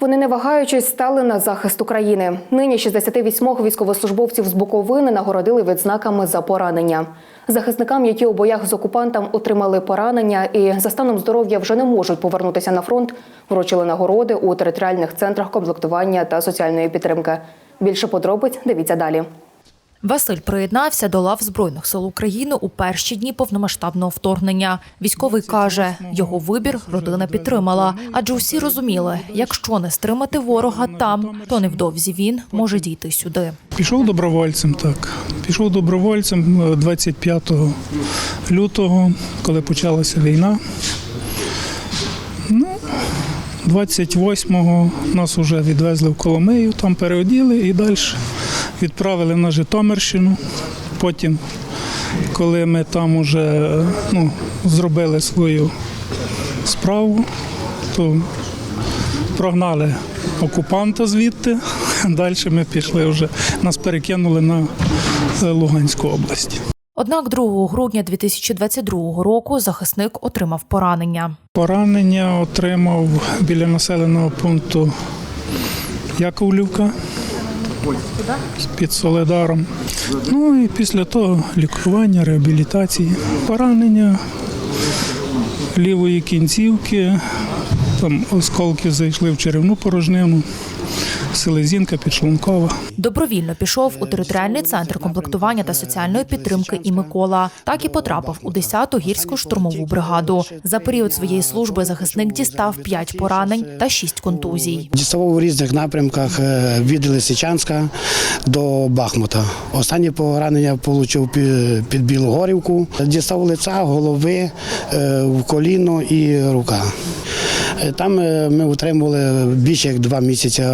Вони не вагаючись стали на захист України. Нині 68 військовослужбовців з Буковини нагородили відзнаками за поранення. Захисникам, які у боях з окупантом отримали поранення і за станом здоров'я вже не можуть повернутися на фронт, вручили нагороди у територіальних центрах комплектування та соціальної підтримки. Більше подробиць дивіться далі. Василь приєднався до лав Збройних сил України у перші дні повномасштабного вторгнення. Військовий каже, його вибір родина підтримала, адже усі розуміли, якщо не стримати ворога там, то невдовзі він може дійти сюди. Пішов добровольцем, так. Пішов добровольцем е, 25 лютого, коли почалася війна. Ну, 28-го нас вже відвезли в Коломию, там переоділи і далі відправили на Житомирщину. Потім, коли ми там уже ну, зробили свою справу, то прогнали окупанта звідти. Далі ми пішли вже, нас перекинули на Луганську область. Однак 2 грудня 2022 року захисник отримав поранення. Поранення отримав біля населеного пункту Яковлівка під Соледаром. Ну і після того лікування, реабілітації, поранення лівої кінцівки, там осколки зайшли в черевну порожнину, селезінка підшлункова. Добровільно пішов у територіальний центр комплектування та соціальної підтримки і Микола. Так і потрапив у 10-ту гірську штурмову бригаду. За період своєї служби захисник дістав 5 поранень та 6 контузій. Діставав у різних напрямках е, від Лисичанська до Бахмута. Останнє поранення отримав під Білу Горівку. Дістав лиця, голови, е, в коліно і рука. Е, Там ми утримували більше як два місяці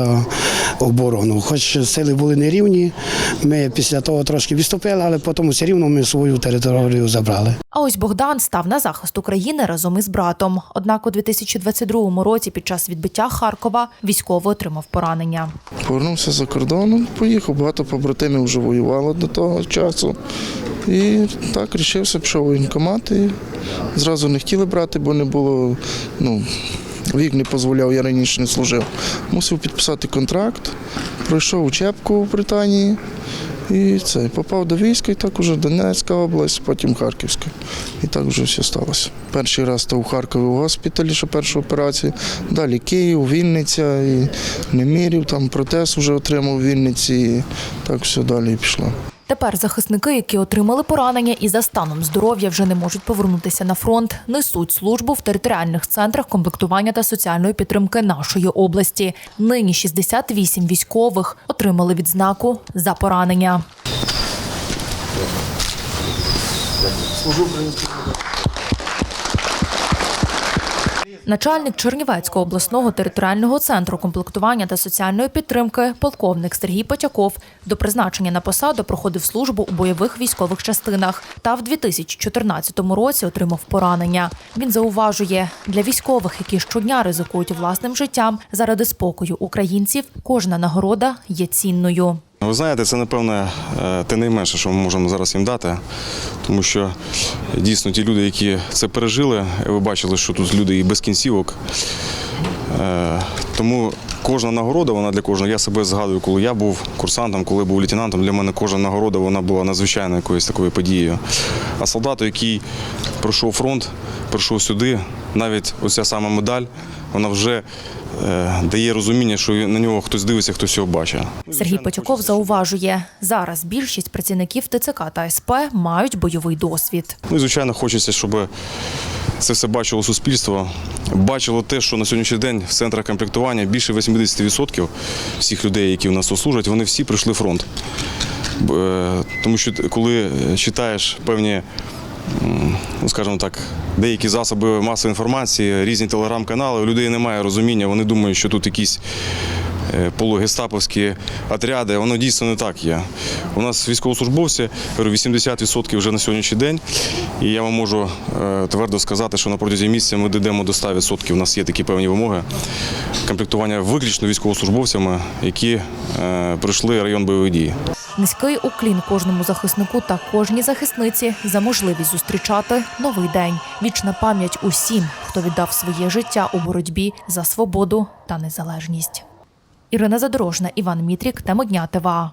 оборону. Хоч сили були нерівні, ми після того трошки відступили, але потім все рівно ми свою територію забрали. А ось Богдан став на захист України разом із братом. Однак у 2022 році, під час відбиття Харкова, військовий отримав поранення. Повернувся за кордон, поїхав, багато побратимів вже воювало до того часу. І так рішився, пішов воєнкомат і зразу не хотіли брати, бо не було, ну, вік не дозволяв, я раніше не служив. Мусив підписати контракт, пройшов учебку в Британії і це, попав до війська, і так уже Донецька область, потім Харківська. І так вже все сталося. Перший раз то у Харкові у госпіталі, що перша операція, далі Київ, Вінниця, і Немірів, там протез вже отримав в Вінниці, і так все далі і пішло. Тепер захисники, які отримали поранення і за станом здоров'я вже не можуть повернутися на фронт, несуть службу в територіальних центрах комплектування та соціальної підтримки нашої області. Нині 68 військових отримали відзнаку за поранення. Начальник Чернівецького обласного територіального центру комплектування та соціальної підтримки, полковник Сергій Потяков, до призначення на посаду проходив службу у бойових військових частинах та в 2014 році отримав поранення. Він зауважує, для військових, які щодня ризикують власним життям заради спокою українців, кожна нагорода є цінною. Ви знаєте, це напевне е, те найменше, що ми можемо зараз їм дати, тому що дійсно ті люди, які це пережили, ви бачили, що тут люди і без кінцівок. Е, Тому кожна нагорода, вона для кожного. Я себе згадую, коли я був курсантом, коли був лейтенантом. Для мене кожна нагорода вона була надзвичайно якоюсь такою подією. А солдату, який пройшов фронт, прийшов сюди, навіть оця сама медаль, вона вже е, дає розуміння, що на нього хтось дивиться, хтось його бачить. Сергій Потяков зауважує, зараз більшість працівників ТЦК та СП мають бойовий досвід. Ну і звичайно, хочеться, щоб це все бачило суспільство, бачило те, що на сьогоднішній день в центрах комплектування більше 80% всіх людей, які в нас служать, вони всі пройшли фронт. Е, Тому що коли читаєш певні, скажімо так, деякі засоби масової інформації, різні телеграм-канали, у людей немає розуміння, вони думають, що тут якісь е, полугестаповські отряди, воно дійсно не так є. У нас військовослужбовці, 80% вже на сьогоднішній день. І я вам можу е, твердо сказати, що на протязі місяця ми дійдемо до 100%. У нас є такі певні вимоги. Комплектування виключно військовослужбовцями, які е, пройшли район бойових дій. Низький уклін кожному захиснику та кожній захисниці за можливість зустрічати новий день. Вічна пам'ять усім, хто віддав своє життя у боротьбі за свободу та незалежність. Ірина Задорожна, Іван Мітрік, тема дня ТВА.